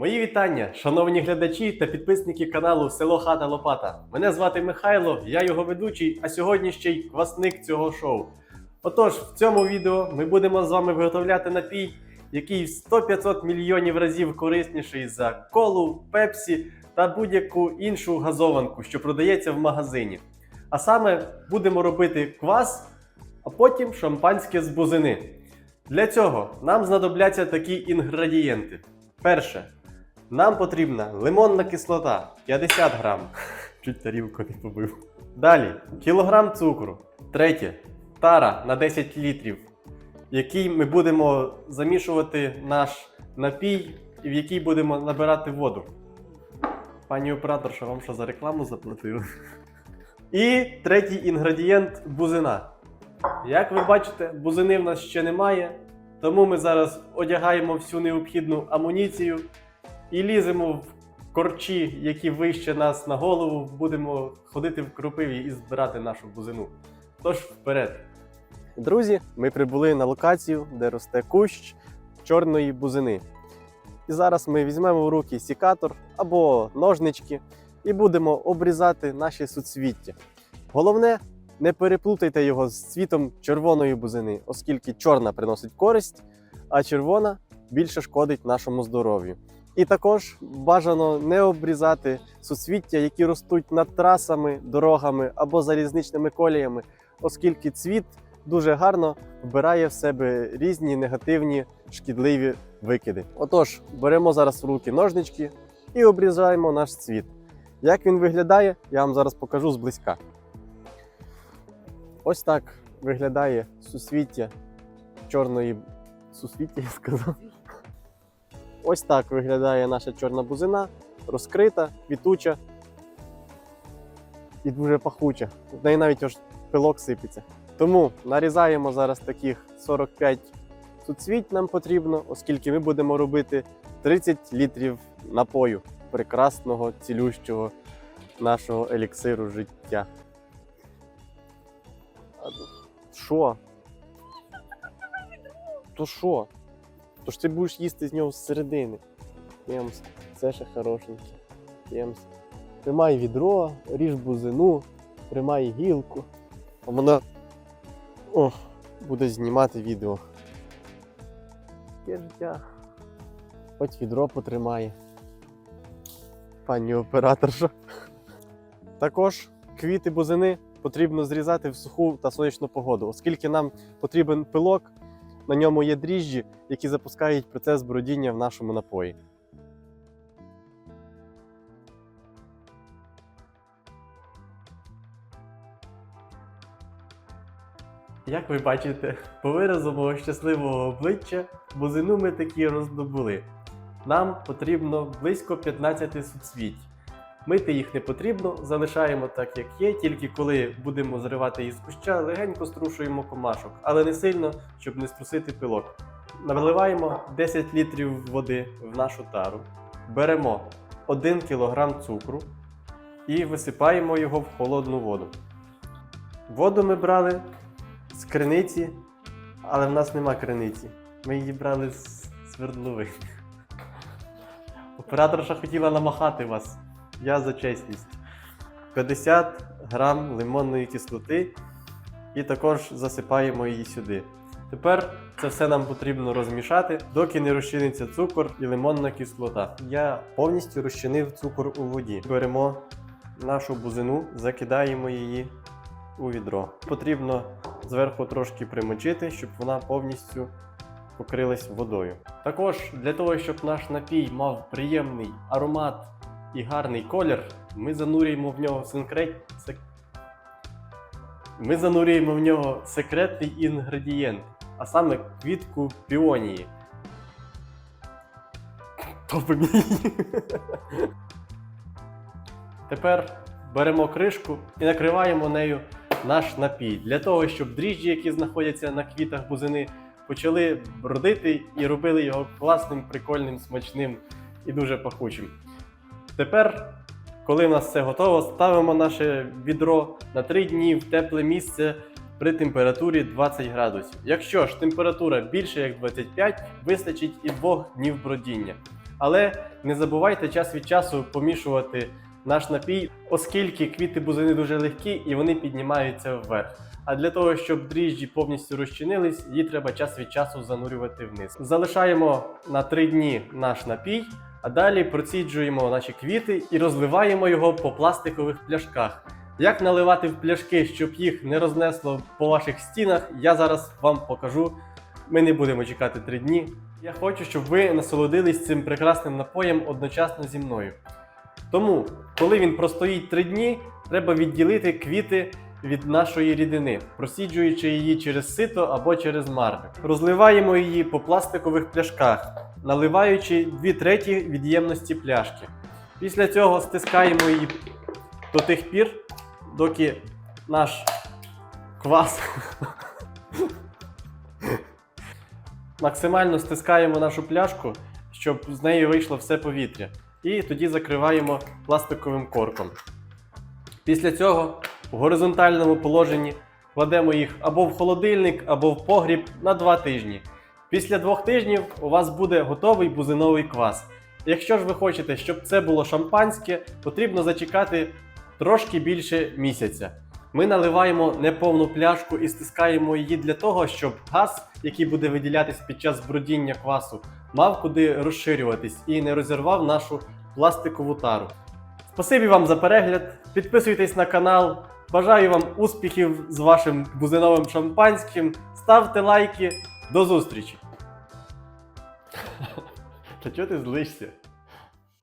Мої вітання, шановні глядачі та підписники каналу Село Хата Лопата. Мене звати Михайло, я його ведучий, а сьогодні ще й квасник цього шоу. Отож, в цьому відео ми будемо з вами виготовляти напій, який в 100-500 мільйонів разів корисніший за колу, пепсі та будь-яку іншу газованку, що продається в магазині. А саме будемо робити квас, а потім шампанське з бузини. Для цього нам знадобляться такі інгредієнти. Перше. Нам потрібна лимонна кислота 50 грам. Чуть тарілку не побив. Далі кілограм цукру. Третє. Тара на 10 літрів, який ми будемо замішувати наш напій, і в який будемо набирати воду. Пані оператор, що вам що за рекламу заплатили? І третій інгредієнт бузина. Як ви бачите, бузини в нас ще немає, тому ми зараз одягаємо всю необхідну амуніцію і ліземо в корчі, які вище нас на голову, будемо ходити в кропиві і збирати нашу бузину. Тож вперед. Друзі, ми прибули на локацію, де росте кущ чорної бузини. І зараз ми візьмемо в руки сікатор або ножнички і будемо обрізати наші суцвіття. Головне, не переплутайте його з цвітом червоної бузини, оскільки чорна приносить користь, а червона більше шкодить нашому здоров'ю. І також бажано не обрізати суцвіття, які ростуть над трасами, дорогами або залізничними коліями, оскільки цвіт дуже гарно вбирає в себе різні негативні шкідливі викиди. Отож, беремо зараз в руки ножнички і обрізаємо наш цвіт. Як він виглядає, я вам зараз покажу зблизька. Ось так виглядає сусвіття чорної сусвіття, я сказав. Ось так виглядає наша чорна бузина, розкрита, квітуча і дуже пахуча. В неї навіть аж пилок сипеться. Тому нарізаємо зараз таких 45 суцвіть нам потрібно, оскільки ми будемо робити 30 літрів напою прекрасного, цілющого нашого еліксиру життя. Що? То що? То ж ти будеш їсти з нього зсередини. Ємс, це ще хорошеньке. Ємс. Тримай відро, ріж бузину, тримай гілку. А вона о, буде знімати відео. Таке життя. Хоч відро потримає. Пані операторша. Також квіти бузини потрібно зрізати в суху та сонячну погоду, оскільки нам потрібен пилок, на ньому є дріжджі, які запускають процес бродіння в нашому напої. Як ви бачите, по виразу мого щасливого обличчя бузину ми такі роздобули. Нам потрібно близько 15 суцвіть. Мити їх не потрібно, залишаємо так, як є, тільки коли будемо зривати їх з куща, легенько струшуємо комашок, але не сильно, щоб не струсити пилок. Наливаємо 10 літрів води в нашу тару, беремо 1 кг цукру і висипаємо його в холодну воду. Воду ми брали з криниці, але в нас нема криниці. Ми її брали з свердловини. Операторша хотіла намахати вас. Я за чесність. 50 грам лимонної кислоти і також засипаємо її сюди. Тепер це все нам потрібно розмішати, доки не розчиниться цукор і лимонна кислота. Я повністю розчинив цукор у воді. Беремо нашу бузину, закидаємо її у відро. Потрібно зверху трошки примочити, щоб вона повністю покрилась водою. Також для того, щоб наш напій мав приємний аромат і гарний колір, ми занурюємо в нього секрет... сек... Ми занурюємо в нього секретний інгредієнт, а саме квітку піонії. Її. Тепер беремо кришку і накриваємо нею наш напій для того, щоб дріжджі, які знаходяться на квітах бузини, почали бродити і робили його класним, прикольним, смачним і дуже пахучим. Тепер, коли в нас все готово, ставимо наше відро на 3 дні в тепле місце при температурі 20 градусів. Якщо ж температура більше як 25, вистачить і 2 днів бродіння. Але не забувайте час від часу помішувати наш напій, оскільки квіти бузини дуже легкі і вони піднімаються вверх. А для того, щоб дріжджі повністю розчинились, її треба час від часу занурювати вниз. Залишаємо на 3 дні наш напій, а далі проціджуємо наші квіти і розливаємо його по пластикових пляшках. Як наливати в пляшки, щоб їх не рознесло по ваших стінах, я зараз вам покажу. Ми не будемо чекати 3 дні. Я хочу, щоб ви насолодились цим прекрасним напоєм одночасно зі мною. Тому, коли він простоїть 3 дні, треба відділити квіти від нашої рідини, просіджуючи її через сито або через марник. Розливаємо її по пластикових пляшках, наливаючи 2 треті від ємності пляшки. Після цього стискаємо її до тих пір, доки наш квас максимально стискаємо нашу пляшку, щоб з неї вийшло все повітря. І тоді закриваємо пластиковим корком. Після цього в горизонтальному положенні кладемо їх або в холодильник, або в погріб на 2 тижні. Після двох тижнів у вас буде готовий бузиновий квас. Якщо ж ви хочете, щоб це було шампанське, потрібно зачекати трошки більше місяця. Ми наливаємо неповну пляшку і стискаємо її для того, щоб газ, який буде виділятись під час бродіння квасу, мав куди розширюватись і не розірвав нашу пластикову тару. Спасибі вам за перегляд. Підписуйтесь на канал. Бажаю вам успіхів з вашим бузиновим шампанським. Ставте лайки. До зустрічі! Та чого ти злишся?